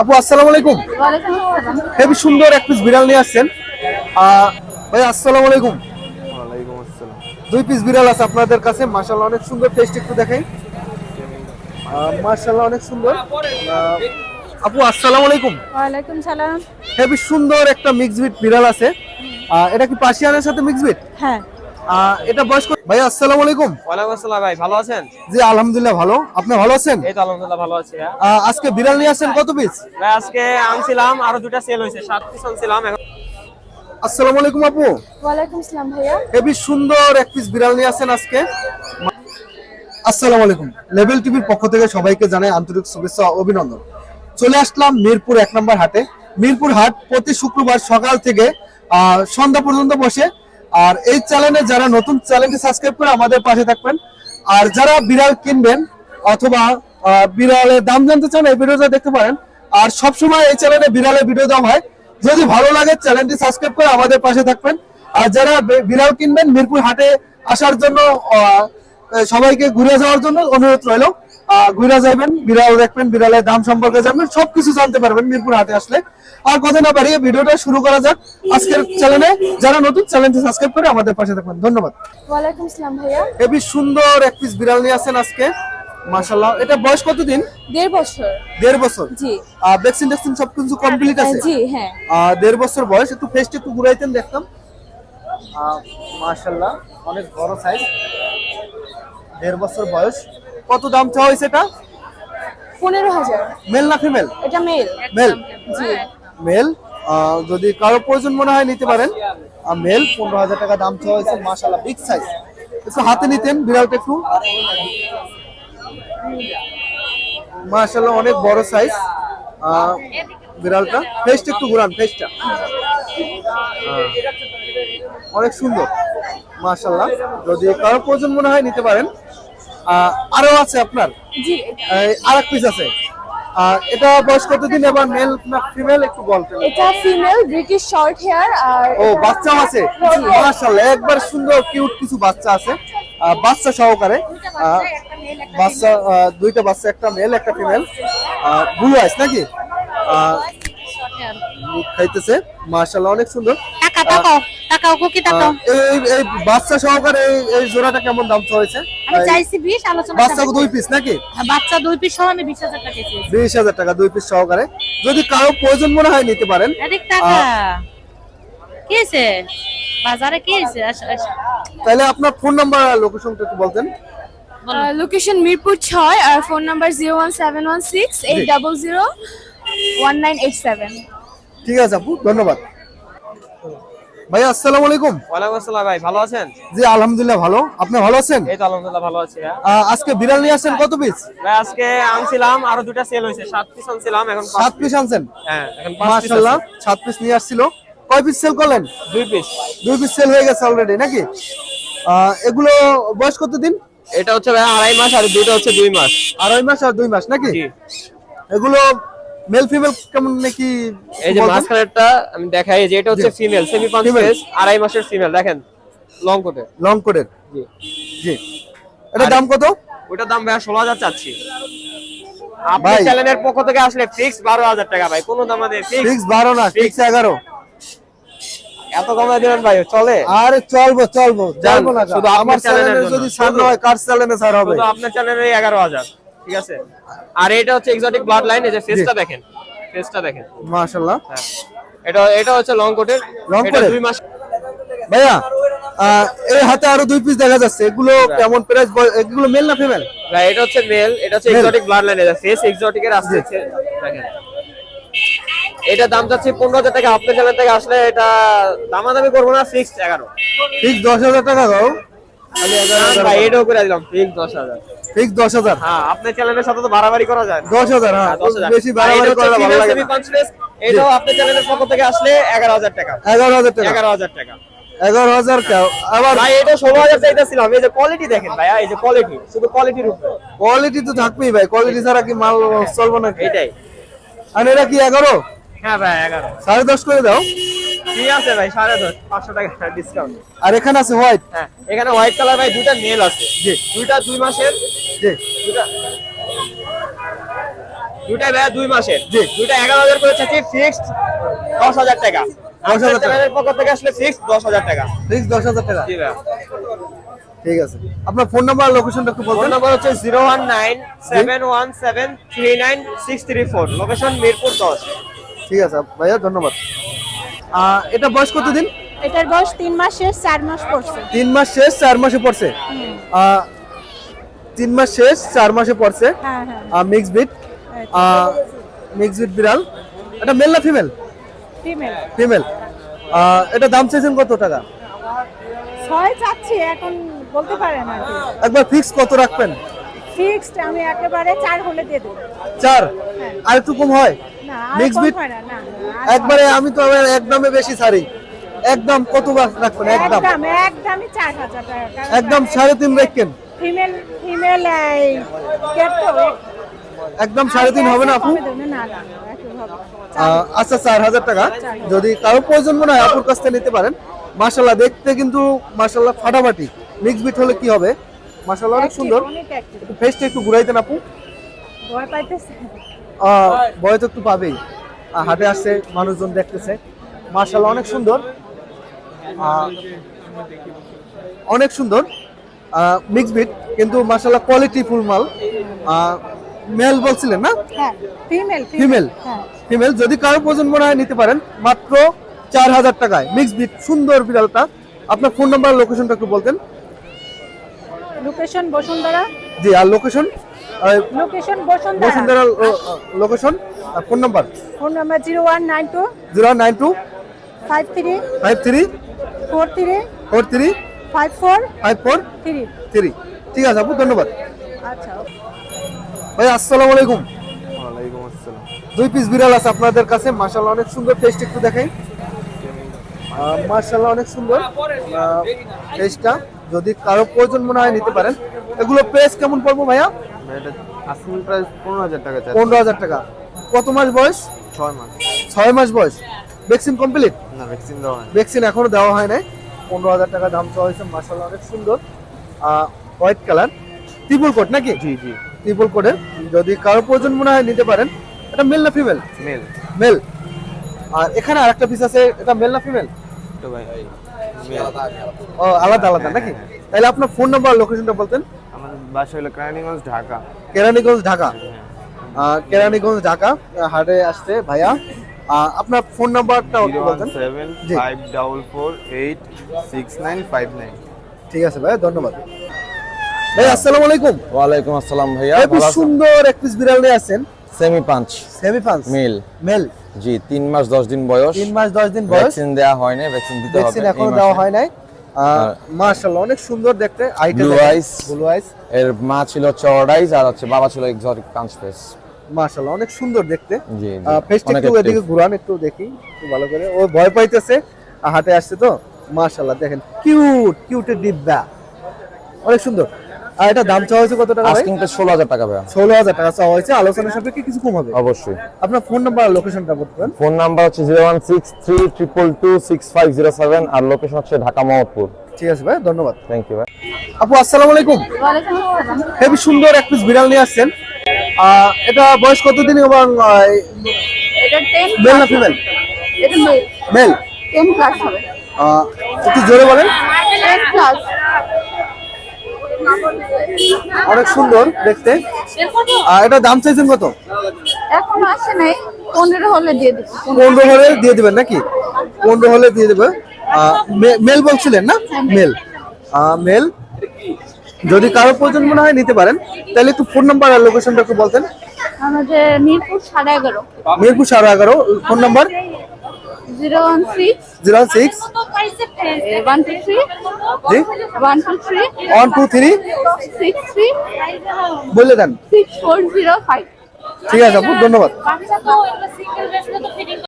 আপু আসসালামু আলাইকুম। হেবি সুন্দর এক পিস বিড়াল নিয়ে আসছেন। আহ, ভাই আসসালামু আলাইকুম। আসসালাম। দুই পিস বিড়াল আছে আপনাদের কাছে। মাশাআল্লাহ অনেক সুন্দর টেস্ট একটু দেখাই। মাশাআল্লাহ অনেক সুন্দর। আপু আসসালামু আলাইকুম। ওয়ালাইকুম সালাম। হেবি সুন্দর একটা মিক্স বিট বিড়াল আছে। আহ, এটা কি পার্সিয়ানের সাথে মিক্স বিট হ্যাঁ। এটা বয়স ভাই আসসালামু আলাইকুম। ওয়ালাইকুম আসসালাম ভাই ভালো আছেন? জি আলহামদুলিল্লাহ ভালো। আপনি ভালো আছেন? এই তো আলহামদুলিল্লাহ ভালো আছি আজকে বিড়াল নিয়ে আসছেন কত পিস ভাই আজকে আনছিলাম আরও দুটা সেল হয়েছে সাত পিস আনছিলাম এখন আসসালামু আলাইকুম আপু। ওয়ালাইকুম সালাম ভাইয়া। হেবি সুন্দর এক পিস বিড়াল নিয়ে আসেন আজকে। আসসালামু আলাইকুম। লেভেল টিভির পক্ষ থেকে সবাইকে জানাই আন্তরিক শুভেচ্ছা অভিনন্দন। চলে আসলাম মিরপুর এক নম্বর হাটে। মিরপুর হাট প্রতি শুক্রবার সকাল থেকে আহ, সন্ধ্যা পর্যন্ত বসে। আর এই চ্যানেলে যারা নতুন চ্যানেলটি সাবস্ক্রাইব করে আমাদের পাশে থাকবেন। আর যারা বিড়াল কিনবেন অথবা বিড়ালের দাম জানতে চান এই ভিডিওটা দেখতে পারেন। আর সবসময় এই চ্যানেলে বিড়ালের ভিডিও দেওয়া হয়। যদি ভালো লাগে চ্যানেলটি সাবস্ক্রাইব করে আমাদের পাশে থাকবেন। আর যারা বিড়াল কিনবেন মিরপুর হাটে আসার জন্য সবাইকে ঘুরে যাওয়ার জন্য অনুরোধ রইল। ঘুরে যাবেন বিড়াল দেখবেন বিড়ালের দাম সম্পর্কে জানবেন সবকিছু জানতে পারবেন মিরপুর হাটে আসলে। আর কথা না বাড়িয়ে ভিডিওটা শুরু করা যাক আজকের চ্যানেলে যারা নতুন চ্যানেলটি সাবস্ক্রাইব করে আমাদের পাশে থাকবেন। ধন্যবাদ। ওয়ালাইকুম সালাম ভাইয়া। হেবি সুন্দর এক পিস বিড়াল নিয়ে আসেন আজকে। মাশাল্লাহ এটা বয়স কতদিন? দেড় বছর। দেড় বছর। জি। ভ্যাকসিন ট্যাকসিন সবকিছু কমপ্লিট আছে? জি হ্যাঁ। দেড় বছর বয়স। একটু ফেসটা একটু ঘুরাইতেন দেখতাম। মাশাল্লাহ অনেক বড় সাইজ দেড় বছর বয়স। কত দাম চাওয়া হয়েছে এটা? পনেরো হাজার। মেল না ফিমেল এটা মেল মেল জি। মেল যদি কারও প্রয়োজন মনে হয় নিতে পারেন। মেল পনেরো হাজার টাকা দাম চাওয়া হয়েছে মাশাল্লাহ বিগ সাইজ একটু হাতে নিতেন বিড়ালটা একটু। মাশাল্লাহ অনেক বড় সাইজ বিড়ালটা। ফেসটা একটু ঘুরান ফেসটা অনেক সুন্দর মাশাল্লাহ যদি কারও প্রয়োজন মনে হয় নিতে পারেন। আরও আছে আপনার? জি আর এক পিস আছে। আর এটা বয়স কতদিন এবার মেল না ফিমেল একটু বলতেন এটা ফিমেল ব্রিটিশ শর্ট হেয়ার আর ও বাচ্চাও আছে? মাশাআল্লাহ একবার সুন্দর কিউট কিছু বাচ্চা আছে। আহ, বাচ্চা সহকারে। আহ, বাচ্চা আহ, দুইটা বাচ্চা একটা মেল একটা ফিমেল ব্লু আইস নাকি? খাইতেছে। মাশাআল্লাহ অনেক সুন্দর। টাকা তাকাও তাকাও কুকি তাকাও এই এই বাচ্চা সহকারে এই- এই জোড়াটা কেমন দাম হয়েছে আমি চাইছি বিশ আলোচনা বাচ্চা দুই পিস নাকি? হ্যাঁ, বাচ্চা দুই পিস সহ আমি বিশ হাজার টাকা চেয়েছি বিশ হাজার টাকা দুই পিস সহকারে। যদি কারও প্রয়োজন মনে হয় নিতে পারেন। এদিক টাকা। কি হয়েছে? বাজারে কি আসো। তাহলে আপনার ফোন নাম্বার আর লোকেশনটা একটু বলতেন। লোকেশন মিরপুর ছয় আর phone number zero one seven one six eight double zero one nine eight seven ঠিক আছে আপু ধন্যবাদ। ভাই আসসালামু আলাইকুম। ওয়ালাইকুম আসসালাম ভাই ভালো আছেন? জি আলহামদুলিল্লাহ ভালো। আপনি ভালো আছেন? এই তো আলহামদুলিল্লাহ ভালো আছি আজকে বিড়াল নিয়ে আসছেন কত পিস ভাই আজকে আনছিলাম আরও দুটা সেল হয়েছে সাত পিস আনছিলাম এখন পাঁচ সাত পিস আনছেন? হ্যাঁ এখন পিস মাশাআল্লাহ সাত পিস নিয়ে আসছিল। কয় পিস সেল করলেন? দুই পিস দুই পিস সেল হয়ে গেছে অলরেডি নাকি? এগুলো বয়স কত দিন এটা হচ্ছে ভাই আড়াই মাস আর দুইটা হচ্ছে দুই মাস। আড়াই মাস আর দুই মাস নাকি? এগুলো মেল ফিমেল কেমন নাকি এই যে মাঝখানেরটা আমি দেখাই যে এটা হচ্ছে ফিমেল সেমি Female। আড়াই মাসের ফিমেল দেখেন লং কোটে লং কোডের জি। জি। এটা দাম কত? ওটার দাম ভাই ষোলো হাজার চাচ্ছি। আপনি চ্যানেলের পক্ষ থেকে আসলে ফিক্স বারো হাজার টাকা ভাই কোনো দাম আমাদের ফিক্স ফিক্স বারো না ফিক্স এগারো। এত কমায় দিবেন ভাই চলে। আরে চলবো চলবো জানব না শুধু আমার চ্যানেলে যদি ছাড় হয় কার চ্যানেলে ছাড় হবে? শুধু আপনার চ্যানেলে এগারো হাজার। ঠিক আছে? আর এটা হচ্ছে এক্সোটিক ব্লাড লাইন এই যে ফেসটা দেখেন ফেসটা দেখেন। মাশাআল্লাহ। হ্যাঁ। এটা এটা হচ্ছে লং কোটের এটা দুই মাস ভাইয়া এই হাতে আরও দুই পিস দেখা যাচ্ছে এগুলো কেমন প্রাইস এগুলো মেল না ফিমেল ভাই এটা হচ্ছে মেল এটা হচ্ছে এক্সোটিক ব্লাড লাইন এটা ফেস এক্সোটিকের আসছে দেখেন। এটা দাম চাচ্ছি পনেরো হাজার টাকা আপনার চ্যানেল থেকে আসলে এটা দামাদামি করব না ফিক্সড এগারো। ফিক্স দশ হাজার টাকা দাও। ভাই এটাও করে দিলাম ফিক্স দশ হাজার। ফিক্স দশ হাজার? হ্যাঁ আপনার চ্যানেলের সাথে তো বাড়াবাড়ি করা যায় দশ হাজার হ্যাঁ হ্যাঁ, 10,000 বেশি বাড়াবাড়ি এটা ভালো লাগে semi না। punch face, এটাও আপনার চ্যানেলের পক্ষ থেকে আসলে এগারো হাজার টাকা। এগারো হাজার টাকা। এগারো হাজার টাকা। এগারো হাজার আবার ভাই এটা ষোলো হাজার চাইতেছিলাম। এই যে কোয়ালিটি দেখেন ভাইয়া এই যে কোয়ালিটি শুধু কোয়ালিটির উপরে। কোয়ালিটি তো থাকবেই ভাই কোয়ালিটি ছাড়া কি মাল চলবো না। এটাই। আর এটা কি এগারো? হ্যাঁ ভাই এগারো। সাড়ে দশ করে দাও। আছে ভাই? সাড়ে দশ পাঁচশো টাকা ডিসকাউন্ট আর এখানে আছে হোয়াইট হ্যাঁ এখানে হোয়াইট কালার ভাই দুইটা মেল আছে। জি। দুইটা দুই মাসের। জি। দুইটা। দুটাই ভাইয়া দুই মাসের। জি। দুটা এগারো হাজার করে চাচ্ছি ফিক্সড দশ হাজার টাকা। দশ হাজার আপনার টাকা। পক্ষ থেকে আসলে ফিক্সড দশ হাজার টাকা। দশ হাজার টাকা। জি ভাইয়া। ঠিক আছে। আপনার ফোন নাম্বার আর লোকেশনটা একটু ফোন বলবেন নাম্বার হচ্ছে zero one nine seven one seven three nine six three four location Mirpur দশ। ঠিক আছে ভাইয়া ধন্যবাদ। এটা বয়স কতদিন? এটার বয়স তিন মাস শেষ চার মাস পড়ছে। তিন মাস শেষ চার মাসে পড়ছে? তিন মাস শেষ চার মাসে পড়ছে? হ্যাঁ হ্যাঁ। মিক্স বিট মিক্স বিট বিড়াল? এটা মেল না ফিমেল ফিমেল ফিমেল এটা দাম চাইছেন কত টাকা? ছয় চাচ্ছি এখন বলতে পারেন আর একবার ফিক্স কত রাখবেন? ফিক্সড আমি একেবারে চার হলে দিয়ে দেবো। চার? আর একটু কম হয়? না, আর একবারে আমি তো আবার একদমে বেশি ছাড়ি একদম কত রাখবেন? একদম। একদম একদমই চার হাজার টাকা একদম সাড়ে তিন রাখবেন ফিমেল ফিমেল কেট একদম সাড়ে তিন হবে না আপু? আচ্ছা চার হাজার টাকা। যদি কারও প্রয়োজন মনে হয় আপুর কাছ থেকে নিতে পারেন। মাশাল্লাহ দেখতে কিন্তু মাশাল্লাহ ফাটাফাটি। মিক্স বিট হলে কি হবে? মাশাল্লাহ অনেক সুন্দর। একটু ফেসটা একটু ঘুরাইতেন আপু। ভয় পাইতেছে। তো একটু পাবেই। হাটে আসছে মানুষজন দেখতেছে। মার্শাল অনেক সুন্দর। অনেক সুন্দর। মিক্স বিট কিন্তু মার্শাল্লাহ কোয়ালিটি ফুল মাল। মেল বলছিলেন না? হ্যাঁ ফিমেল হ্যাঁ। ফিমেল যদি কারও প্রয়োজন মনে হয় নিতে পারেন মাত্র চার হাজার টাকায়। মিক্স বিট সুন্দর বিড়ালটা। আপনার ফোন নাম্বার লোকেশনটা একটু বলতেন। লোকেশন বসুন্ধরা। জি আর location location Bashundhara. Bashundhara location phone number phone number zero one nine two zero nine two five three five three four three four three five four five four three three ঠিক আছে আপু ধন্যবাদ। আচ্ছা ভাই আসসালামু আলাইকুম। ওয়ালাইকুম আসসালাম দুই পিস বিড়াল আছে আপনাদের কাছে। মাশাআল্লাহ অনেক সুন্দর টেস্ট একটু দেখাই। মাশাআল্লাহ অনেক সুন্দর। টেস্টটা যদি কারও প্রয়োজন মনে হয় নিতে পারেন। এগুলো প্রাইস কেমন পড়ব ভাইয়া? এটা আসল প্রাইস পনেরো হাজার টাকা চাই পনেরো হাজার টাকা। কত মাস বয়স? ছয় মাস। ছয় মাস বয়স। Vaccine complete? না ভ্যাকসিন দেওয়া হয় ভ্যাকসিন এখনও দেওয়া হয় নাই। পনেরো হাজার টাকা দাম চাওয়া হয়েছে মাশাআল্লাহ অনেক সুন্দর। White colour. ত্রিপুল কোট নাকি? জি জি। ত্রিপুল কোটের যদি কারও প্রয়োজন মনে হয় নিতে পারেন এটা মেল না ফিমেল? মেল। মেল। আর এখানে আরেকটা পিস আছে এটা মেল না ফিমেল? তো ভাই ও আলাদা আলাদা নাকি? তাহলে আপনার ফোন নাম্বার লোকেশনটা বলতেন। বাসা হলো ক্রাইনিগঞ্জ ঢাকা। কেরানীগঞ্জ ঢাকা। কেরানীগঞ্জ ঢাকা। হাটে আসছে ভাইয়া। আপনার ফোন নাম্বারটা একটু বলতেন। Seven five double four eight six nine five nine. ঠিক আছে ভাইয়া ধন্যবাদ। ভাই আসসালামু আলাইকুম। ওয়ালাইকুম আসসালাম ভাইয়া আছেন? সুন্দর এক পিস বিড়াল নিয়ে আছেন সেমি পাঁচ সেমি ফান্স মেল। মেল। জি তিন মাস দশ দিন বয়স। তিন মাস দশ দিন বয়স। ভ্যাকসিন দেওয়া হয় না ভ্যাকসিন দিতে হবে। ভ্যাকসিন এখনও দেওয়া হয় নাই। মাশাআল্লাহ অনেক সুন্দর দেখতে। আইটা Blue eyes। ব্লু আইস এর মা ছিল চড়াইস আর হচ্ছে বাবা ছিল এক্সোটিক পাঁচ ফেস মাশাআল্লাহ অনেক সুন্দর দেখতে। ফেসটা একটু এদিকে ঘুরান একটু দেখি একটু ভালো করে। ও ভয় পাইতেছে হাতে আসছে তো। মাশাআল্লাহ দেখেন কিউট কিউটের ডিব্বা। অনেক সুন্দর। আর এটা দাম চাওয়া হয়েছে কত টাকা ভাই? আস্কিং তো ষোলো হাজার টাকা ভাইয়া ষোলো হাজার টাকা চাওয়া হয়েছে। আলোচনা সাপেক্ষে কিছু কম হবে। অবশ্যই। আপনার ফোন নাম্বার আর লোকেশনটা বলতেন ফোন নাম্বার হচ্ছে zero one six three triple two six five zero seven আর লোকেশন হচ্ছে ঢাকা মোহাম্মদপুর। ঠিক আছে ভাই ধন্যবাদ। থ্যাংক ইউ ভাই। আপু আসসালামু আলাইকুম। হেবি সুন্দর এক পিস বিড়াল নিয়ে আসছেন। আহ, এটা বয়স কতদিন এবং এটা টেন মেল না ফিমেল এটা মেল মেল টেন প্লাস হবে। একটু জোরে বলেন। টেন প্লাস অনেক সুন্দর দেখতে। আর এটা দাম চাইছেন কত? এখন আসে নাই পনেরো হলে দিয়ে দিচ্ছি পনেরো হলে দিয়ে দিবেন নাকি? পনেরো হলে দিয়ে দেবে। মেল বলছিলেন না? মেল। মেল। যদি কারও প্রয়োজন মনে হয় নিতে পারেন। তাহলে একটু ফোন নাম্বার আর লোকেশনটা একটু বলতেন। আমাদের মিরপুর সাড়ে এগারো। মিরপুর সাড়ে এগারো phone number? Zero one six zero six one two three জি। One two three one two three. Six three বলে দেন। সিক্স ফোর জিরো ফাইভ ঠিক আছে আপু ধন্যবাদ।